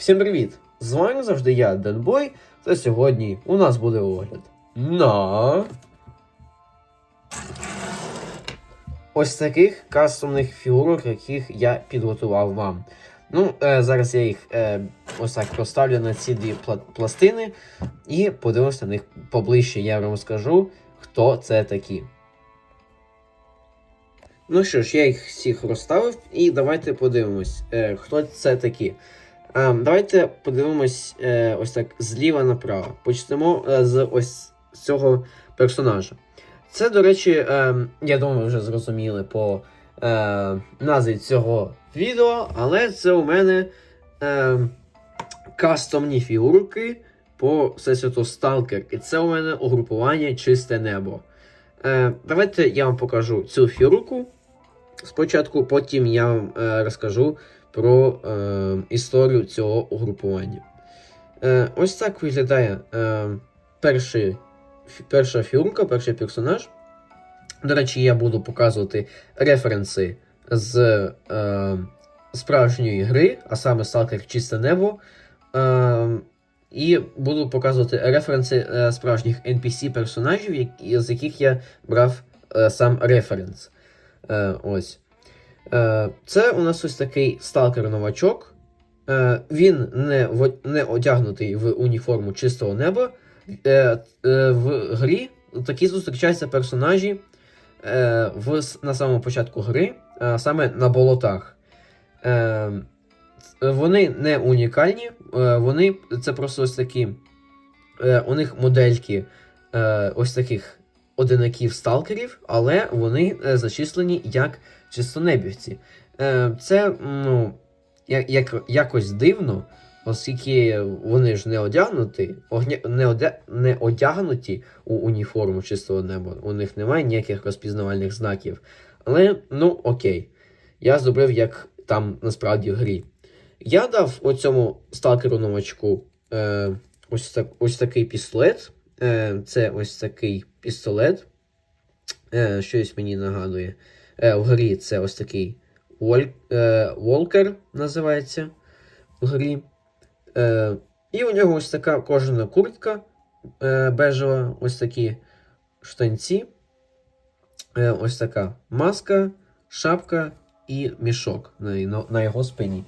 Всім привіт! З вами завжди я, Денбой, та сьогодні у нас буде огляд на ось таких кастомних фігурок, яких я підготував вам. Ну, е, зараз я їх е, ось так поставлю на ці дві пла- пластини і подивимося на них поближче. Я вам скажу, хто це такі. Ну що ж, я їх всіх розставив, і давайте подивимось, е, хто це такі. Е, давайте подивимось е, ось так зліва направо. Почнемо е, з ось цього персонажа. Це, до речі, е, я думаю, ви вже зрозуміли по е, назві цього відео, але це у мене е, кастомні фігурки по всесвіту Stalker. І це у мене угрупування Чисте небо. Давайте я вам покажу цю фігурку спочатку, потім я вам розкажу про е, історію цього угрупування. Е, ось так виглядає е, перший, перша фігурка, перший персонаж. До речі, я буду показувати референси з е, справжньої гри, а саме Stalker Чисте Небо. Е, і буду показувати референси е, справжніх NPC-персонажів, з яких я брав е, сам референс. Е, ось. Е, це у нас ось такий сталкер-новачок. Е, він не, не одягнутий в уніформу чистого неба. Е, в грі такі зустрічаються персонажі в, на самому початку гри, саме на болотах. Вони не унікальні, вони це просто ось такі. У них модельки ось таких одинаків сталкерів, але вони е, зачислені як чистонебівці. Е, це ну, як, як, якось дивно, оскільки вони ж не одягнуті, не, одя, не одягнуті у уніформу чистого неба. У них немає ніяких розпізнавальних знаків. Але ну окей. Я зробив як там насправді в грі. Я дав оцьому сталкеру новачку е, ось, так, ось такий пістолет. Е, це ось такий пістолет. Е, щось мені нагадує. Е, в грі це ось такий Воль, е, Волкер називається в грі. Е, і у нього ось така кожана куртка е, бежева, ось такі штанці. Е, ось така маска, шапка і мішок на, на його спині.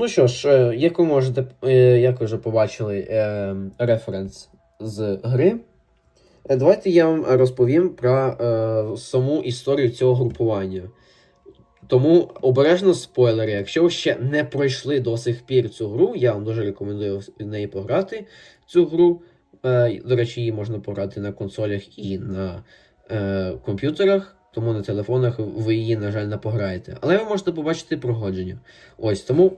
Ну що ж, е, як ви можете, е, як ви вже побачили е, референс з гри, давайте я вам розповім про саму історію цього групування. Тому обережно спойлери. Якщо ви ще не пройшли до сих пір цю гру, я вам дуже рекомендую в неї пограти цю гру. До речі, її можна пограти на консолях і на комп'ютерах, тому на телефонах ви її, на жаль, не пограєте. Але ви можете побачити проходження. Ось тому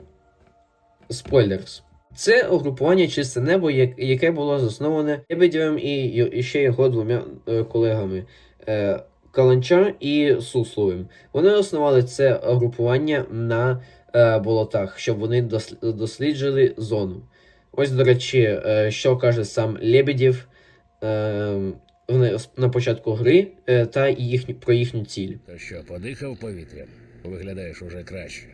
Спойлерс. Це угрупування Чисте небо, яке було засноване Лебедєвим і, ще його двома е, колегами е, Каланча і Сусловим. Вони основали це угрупування на е, болотах, щоб вони досліджили зону. Ось, до речі, що каже сам Лебедєв е, на початку гри та їхню, про їхню ціль. То що, подихав повітрям? Виглядаєш уже краще.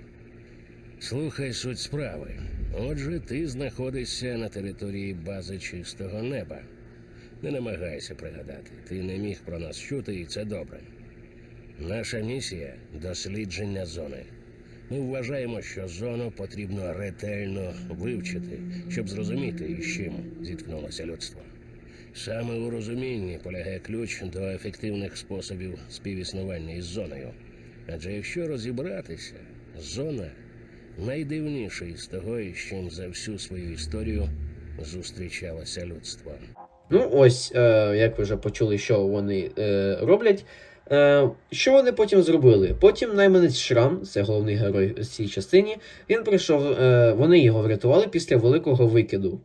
Слухай суть справи. Отже, ти знаходишся на території бази чистого неба. Не намагайся пригадати. Ти не міг про нас чути, і це добре. Наша місія дослідження зони. Ми вважаємо, що зону потрібно ретельно вивчити, щоб зрозуміти, із чим зіткнулося людство. Саме у розумінні полягає ключ до ефективних способів співіснування із зоною. Адже якщо розібратися, зона найдивніший з того, із чим за всю свою історію зустрічалося людство. Ну, ось, е, як ви вже почули, що вони е, роблять. Е, що вони потім зробили? Потім найманець Шрам, це головний герой в цій частині, він прийшов, е, вони його врятували після великого викиду.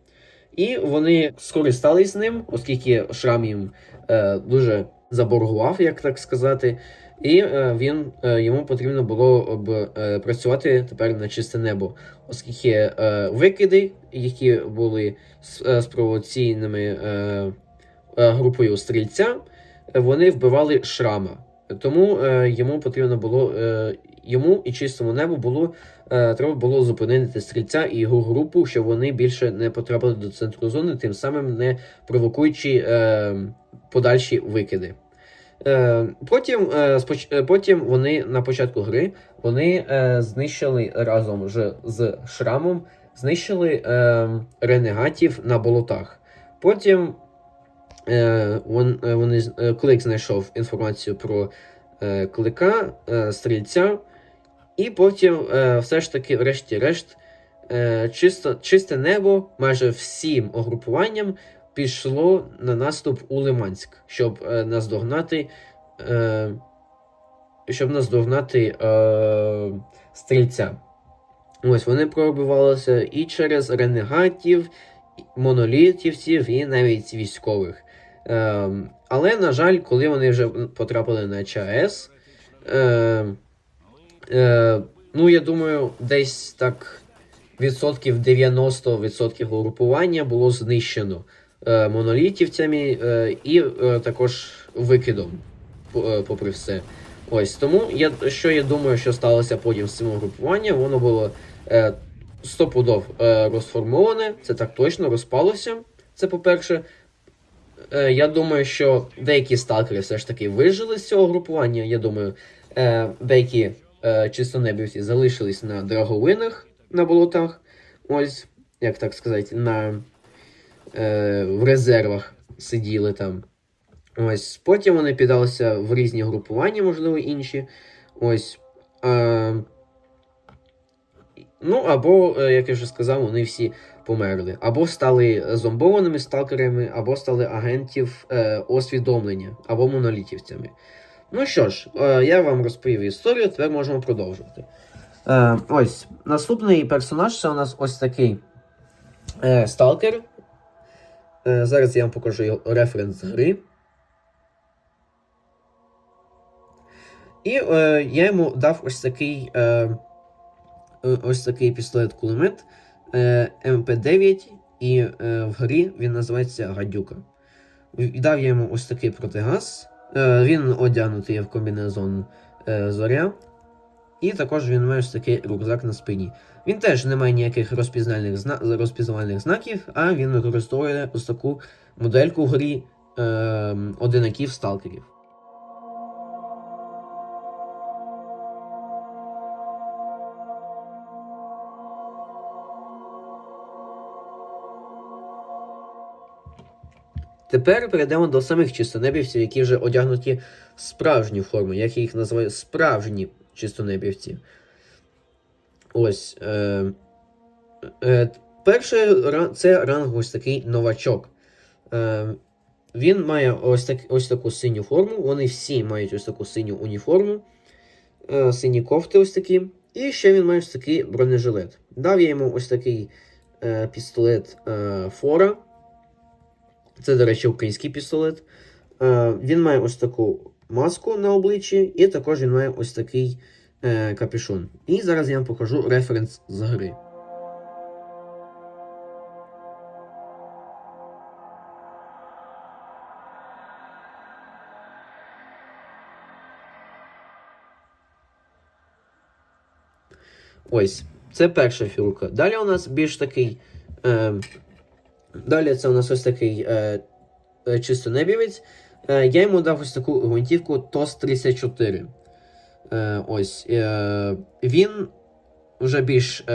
І вони скористались ним, оскільки Шрам їм е, дуже заборгував, як так сказати. І е, він, е, йому потрібно було б е, працювати тепер на чисте небо, оскільки викиди, які були е, е, групою стрільця, вони вбивали шрама. Тому йому потрібно було йому і чистому небу було треба було зупинити стрільця і його групу, щоб вони більше не потрапили до центру зони, тим самим не провокуючи подальші викиди. Е, потім, е, е, потім вони на початку гри вони знищили разом ж з шрамом, знищили ренегатів на болотах. Потім вон, вони, клик знайшов інформацію про клика, стрільця, і потім все ж таки, врешті-решт, чисте небо майже всім угрупуванням пішло на наступ у Лиманськ, щоб е, наздогнати. Е, щоб наздогнати е, стрільця. Ось вони пробивалися і через ренегатів, монолітівців, і навіть військових. Е, але, на жаль, коли вони вже потрапили на ЧАЕС, е, е, ну, я думаю, десь так відсотків 90% угрупування було знищено монолітівцями е, і е, також викидом, е, попри все. Ось тому я що я думаю, що сталося потім з цим угрупуванням, воно було е, стопудов е, розформоване, це так точно розпалося. Це по-перше. Е, я думаю, що деякі сталкери все ж таки вижили з цього групування. Я думаю, е, деякі е, чистонебівці залишились на драговинах на болотах. Ось, як так сказати, на, е, в резервах сиділи там. Ось. Потім вони піддалися в різні групування, можливо, інші. Ось. Е, ну, або, е, як я вже сказав, вони всі померли. Або стали зомбованими сталкерами, або стали агентів е, освідомлення, або монолітівцями. Ну що ж, е, я вам розповів історію, тепер можемо продовжувати. Е, ось, наступний персонаж це у нас ось такий е, сталкер. Е, зараз я вам покажу референс гри. І е, я йому дав ось такий, е, е, ось такий пістолет-кулемет е, МП9, і е, в грі він називається Гадюка. Дав я йому ось такий протигаз. Е, він одягнутий в комбінезон е, зоря. І також він має ось такий рюкзак на спині. Він теж не має ніяких розпізнавальних, зна... розпізнавальних знаків, а він використовує ось таку модельку в грі е, одинаків сталкерів. Тепер перейдемо до самих чистонебівців, які вже одягнуті в справжню форму, як я їх називаю справжні чистонебівці. Ось. Е, е, перший це ранг ось такий новачок. Е, він має ось, так, ось таку синю форму. Вони всі мають ось таку синю уніформу, е, сині кофти ось такі. І ще він має ось такий бронежилет. Дав я йому ось такий е, пістолет е, Фора. Це, до речі, український пістолет. Е, він має ось таку маску на обличчі, і також він має ось такий е, капюшон. І зараз я вам покажу референс з гри. Ось, це перша фігурка. Далі у нас більш такий. Е, далі це у нас ось такий е, е, чистонебівець. Е, я йому дав ось таку гвинтівку TOS 34. Е, ось. Е, він вже більш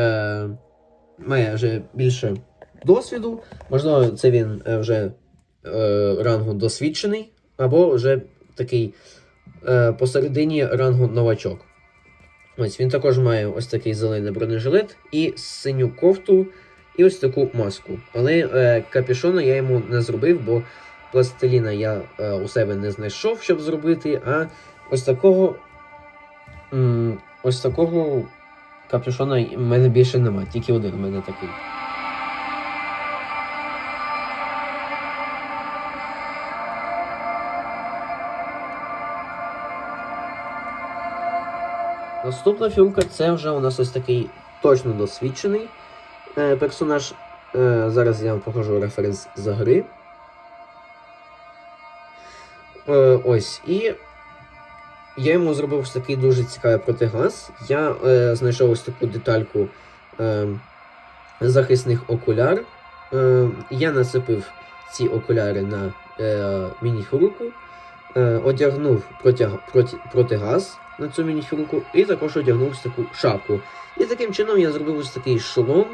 має вже більше досвіду. Можливо, це він вже рангу досвідчений, або вже такий посередині рангу новачок. Ось він також має ось такий зелений бронежилет і синю кофту, і ось таку маску. Але капюшону я йому не зробив, бо пластиліна я е, у себе не знайшов, щоб зробити. А ось такого. м, ось такого капюшона в мене більше немає, тільки один у мене такий. Наступна фігурка це вже у нас ось такий точно досвідчений е, персонаж. Е, зараз я вам покажу референс з гри. Е, ось. І я йому зробив ось такий дуже цікавий протигаз. Я е, знайшов ось таку детальку е, захисних окуляр. Е, я насипив ці окуляри на е, міні-хруку, е, одягнув протяг, проти, протигаз на цю міні-хруку і також одягнув ось таку шапку. І таким чином я зробив ось такий шолом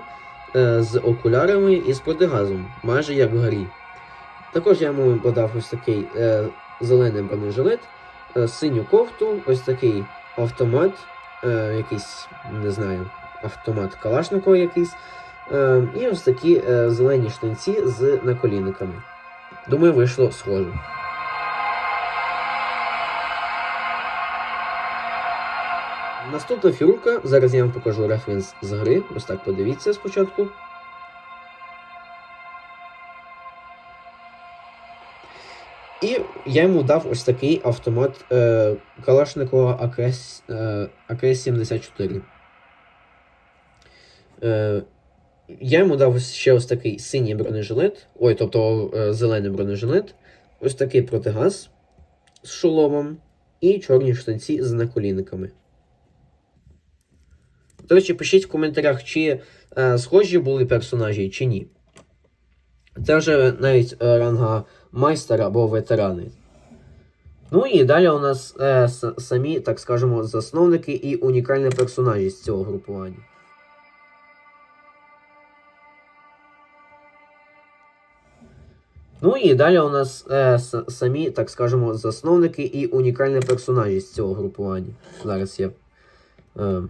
е, з окулярами і з протигазом, майже як в горі. Також я йому подав ось такий е, зелений бронежилет, е, синю кофту, ось такий автомат, е, якийсь, не знаю, автомат Калашникова якийсь. Е, і ось такі зелені штанці з наколінниками. Думаю, вийшло схоже. Наступна фігурка, зараз я вам покажу референс з гри. Ось так подивіться спочатку. І я йому дав ось такий автомат е, Калашникова АКС, е, АКС-74. Е, я йому дав ще ось такий синій бронежилет, ой, тобто е, зелений бронежилет, ось такий протигаз з шоломом і чорні штанці з наколінниками. До речі, пишіть в коментарях, чи е, схожі були персонажі, чи ні. Це вже навіть е, ранга майстера або ветерани. Ну і далі у нас е, самі, так скажемо, засновники і унікальні персонажі з цього групування. Ну і далі у нас е, самі, так скажемо, засновники і унікальні персонажі з цього групування. Зараз я е,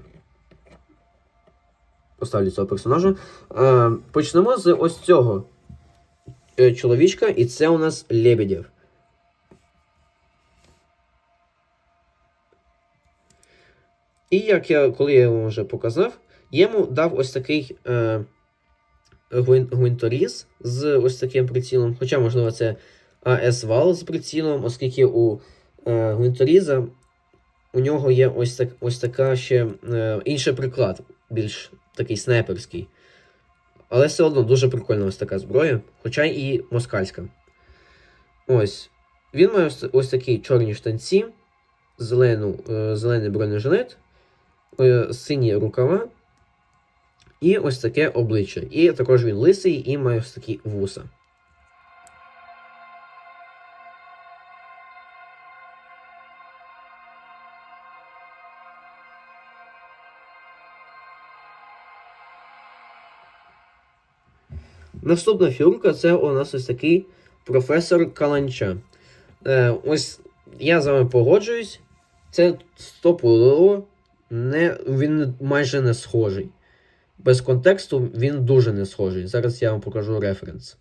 поставлю цього персонажа. Е, почнемо з ось цього чоловічка, і це у нас Лебедєв. І як я, коли я йому вже показав, йому дав ось такий е, гвинторіз з ось таким прицілом. Хоча, можливо, це АС-вал з прицілом, оскільки у е, гвинторіза у нього є ось, так, ось така ще е, інший приклад, більш такий снайперський. Але все одно дуже прикольна ось така зброя, хоча і москальська. Ось. Він має ось, ось такі чорні штанці, зелену, е, зелений бронежилет, е, сині рукава і ось таке обличчя. І також він лисий і має ось такі вуса. Наступна фігурка це у нас ось такий професор Каланча. Е, ось я з вами погоджуюсь. Це стопудово не, він майже не схожий. Без контексту він дуже не схожий. Зараз я вам покажу референс.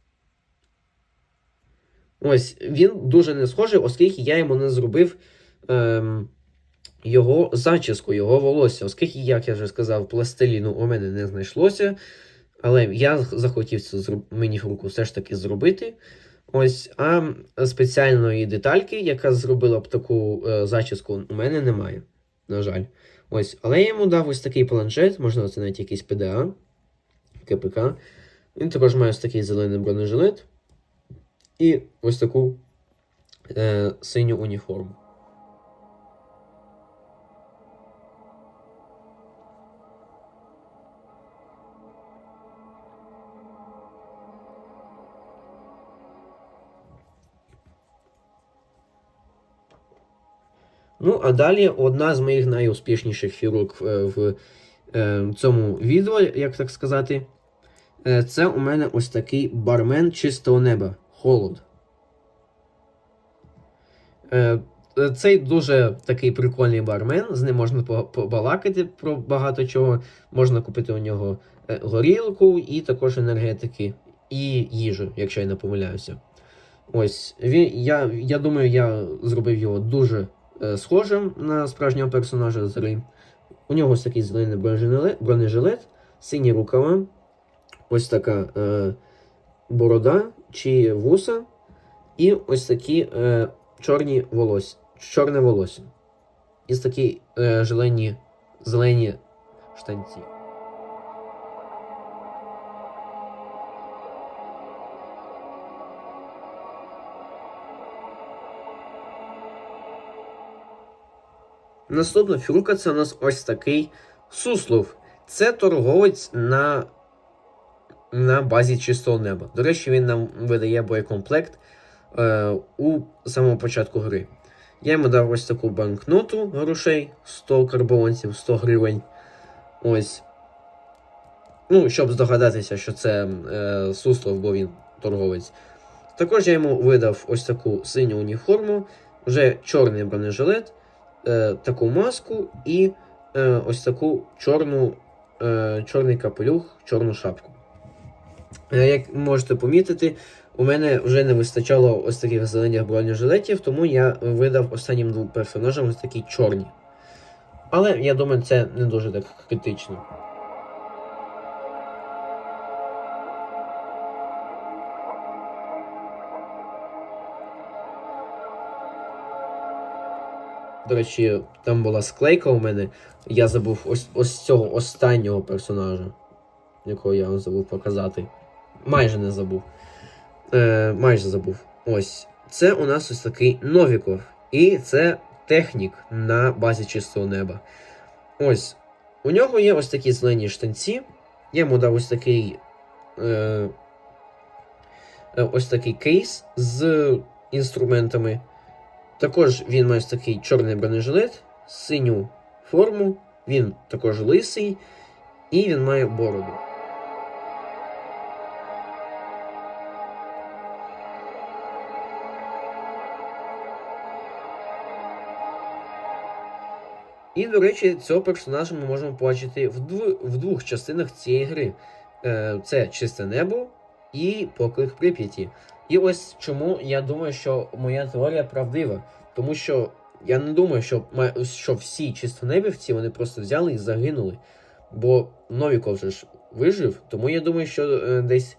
Ось, він дуже не схожий, оскільки я йому не зробив ем, його зачіску, його волосся. Оскільки, як я вже сказав, пластиліну у мене не знайшлося. Але я захотів це зроб... мені руку все ж таки зробити. Ось, а спеціальної детальки, яка зробила б таку е, зачіску, у мене немає. На жаль. Ось, але я йому дав ось такий планшет, можливо, це навіть якийсь ПДА, КПК. Він також має ось такий зелений бронежилет і ось таку е, синю уніформу. Ну, а далі одна з моїх найуспішніших фігурок е, в е, цьому відео, як так сказати. Е, це у мене ось такий бармен чистого неба. Холод. Цей дуже такий прикольний бармен. З ним можна побалакати про багато чого. Можна купити у нього горілку і також енергетики, і їжу, якщо я не помиляюся. Ось, він, я, я думаю, я зробив його дуже схожим на справжнього персонажа з. У нього ось такий зелений бронежилет, бронежилет сині рукава, ось така е, борода чи вуса, і ось такі е, чорні волосся, чорне волосся. І такі е, зелені, зелені штанці. Наступна фігурка це у нас ось такий суслов. Це торговець на, на базі чистого неба. До речі, він нам видає боєкомплект е, у самому початку гри. Я йому дав ось таку банкноту грошей 100 карбованців, 100 гривень. Ось. Ну, щоб здогадатися, що це е, суслов, бо він торговець. Також я йому видав ось таку синю уніформу, вже чорний бронежилет, е, таку маску і е, ось таку чорну, е, чорний капелюх, чорну шапку. Е, як можете помітити, у мене вже не вистачало ось таких зелених бронежилетів, тому я видав останнім двом персонажам ось такі чорні. Але я думаю, це не дуже так критично. До речі, там була склейка у мене. Я забув ось, ось цього останнього персонажа, якого я вам забув показати. Майже не забув. Е, майже забув. Ось. Це у нас ось такий Новіков. І це технік на базі чистого неба. Ось. У нього є ось такі зелені штанці. Я йому дав ось такий. Е, е, ось такий кейс з інструментами. Також він має такий чорний бронежилет, синю форму, він також лисий, і він має бороду. І, до речі, цього персонажа ми можемо побачити в двох частинах цієї гри. Е, це чисте небо і поклик Прип'яті. І ось чому я думаю, що моя теорія правдива. Тому що я не думаю, що, що всі чистонебівці вони просто взяли і загинули. Бо Новіков же ж вижив, тому я думаю, що е, десь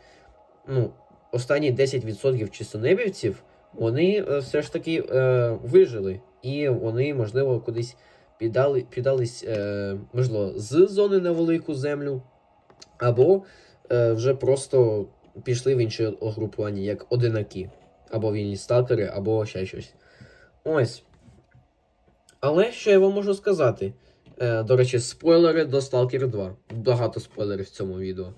ну, останні 10% чистонебівців вони е, все ж таки е, вижили. І вони, можливо, кудись піддали, піддались, е, можливо, з зони на велику землю, або е, вже просто пішли в інше угрупування, як одинаки. Або вільні сталкери, або ще щось. Ось. Але що я вам можу сказати? Е, до речі, спойлери до Stalker 2. Багато спойлерів в цьому відео.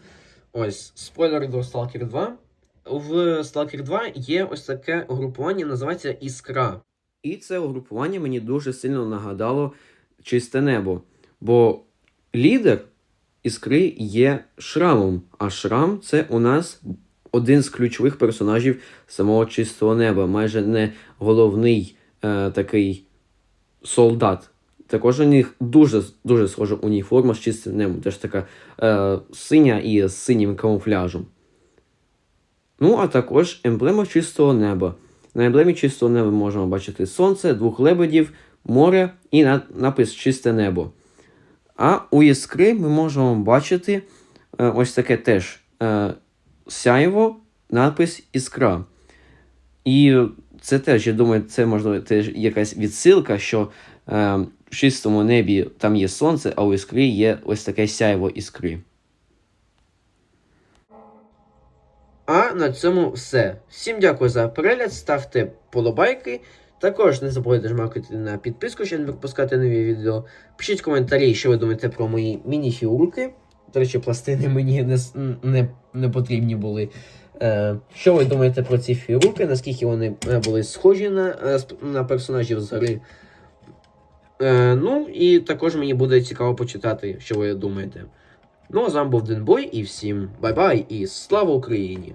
Ось, спойлери до Stalker 2. В Stalker 2 є ось таке угрупування, називається Іскра. І це угрупування мені дуже сильно нагадало чисте небо. Бо лідер іскри є шрамом, а шрам це у нас один з ключових персонажів самого чистого неба, майже не головний е, такий солдат. Також у них дуже дуже схожа уніформа з чистим небом, теж така е, синя і з синім камуфляжем. Ну, а також емблема чистого неба. На емблемі чистого неба можемо бачити сонце, двох лебедів, море і на- напис Чисте небо. А у іскри ми можемо бачити е, ось таке теж е, сяйво, надпис Іскра. І це теж, я думаю, це можливо теж якась відсилка, що е, в чистому небі там є сонце, а у іскрі є ось таке сяйво іскри. А на цьому все. Всім дякую за перегляд, ставте подобайки. Також не забувайте жмакати на підписку, щоб не пропускати нові відео. Пишіть коментарі, що ви думаєте про мої міні-фігурки. До речі, пластини мені не, не, не потрібні були. Е, що ви думаєте про ці фігурки? Наскільки вони е, були схожі на, е, на персонажів з гри? Е, ну, і також мені буде цікаво почитати, що ви думаєте. Ну, а з вами був Денбой, і всім бай-бай і слава Україні!